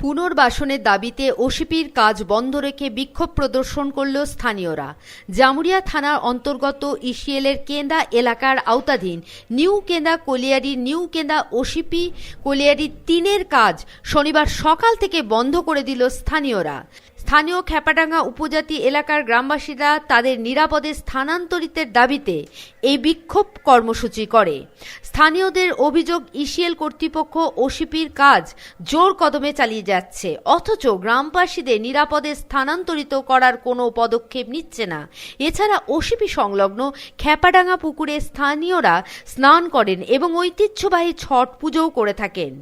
পুনর্বাসনের দাবিতে ওসিপির কাজ বন্ধ রেখে বিক্ষোভ প্রদর্শন করল স্থানীয়রা। জামুরিয়া থানার অন্তর্গত ইসিএলের কেন্দা এলাকার আওতাধীন new Kenda colliery new Kenda OCP colliery তিনের কাজ শনিবার সকাল থেকে বন্ধ করে দিল স্থানীয়রা। স্থানীয় খেপাডাঙ্গা উপজাতি এলাকার গ্রামবাসীরা তাদের নিরাপদে স্থানান্তরিতের দাবিতে এই বিক্ষোভ কর্মসূচি করে। স্থানীয়দের অভিযোগ, ইসিএল কর্তৃপক্ষ ওসিপির কাজ জোর কদমে চালিয়ে যাচ্ছে, অথচ গ্রামবাসীদের নিরাপদে স্থানান্তরিত করার কোনো পদক্ষেপ নিচ্ছে না। এছাড়া ওসিপি সংলগ্ন খেপাডাঙ্গা পুকুরে স্থানীয়রা স্নান করেন এবং ঐতিহ্যবাহী ছট পুজোও করে থাকেন।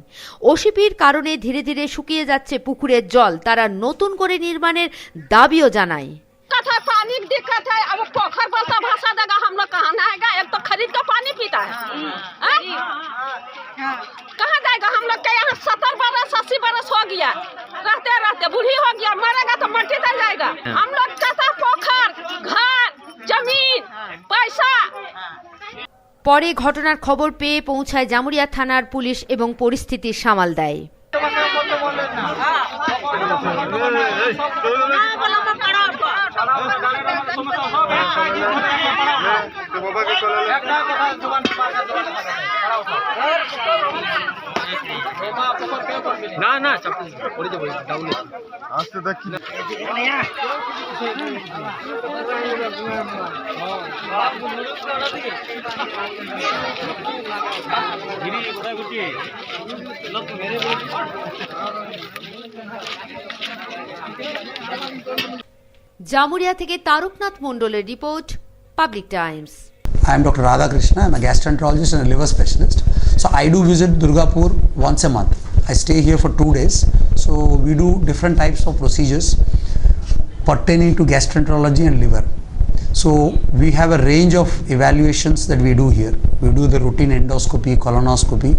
ওসিপির কারণে ধীরে ধীরে শুকিয়ে যাচ্ছে পুকুরের জল। তারা নতুন করে নির্মাণের দাবিও জানায় दिक्कत है पानी की दिक्कत है अब पोखर बोलता भाषा देगा हम लोग कहाँ नहाएगा एक तो खरीद का पानी पीता है हैं? कहाँ जाएगा हम लोग के यहाँ सत्तर बरस अस्सी बरस हो गया रहते रहते बूढ़ी हो गया मरेगा तो मट्टी दे जाएगा हम लोग चाहता है पोखर घर जमीन पैसा পরে ঘটনার খবর পেয়ে পৌঁছায় জামুরিয়া থানার পুলিশ এবং পরিস্থিতির সামাল দেয় না না চাপু পড়ে যাব ডাউলে আসতে দেখি ধীরে কোথায় গুটিয়ে লোক মেরে বলছি জামুরিয়া থেকে তারকনাথ মণ্ডলের report public times I am Dr. Radhakrishna. I'm a gastroenterologist and a liver specialist. So I do visit Durgapur once a month. I stay here for two days. So we do different types of procedures pertaining to gastroenterology and liver. So we have a range of evaluations that we do here. We do the routine endoscopy, colonoscopy.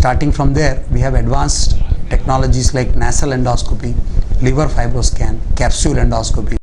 Starting from there, we have advanced technologies like nasal endoscopy, liver fibroscan, capsule endoscopy.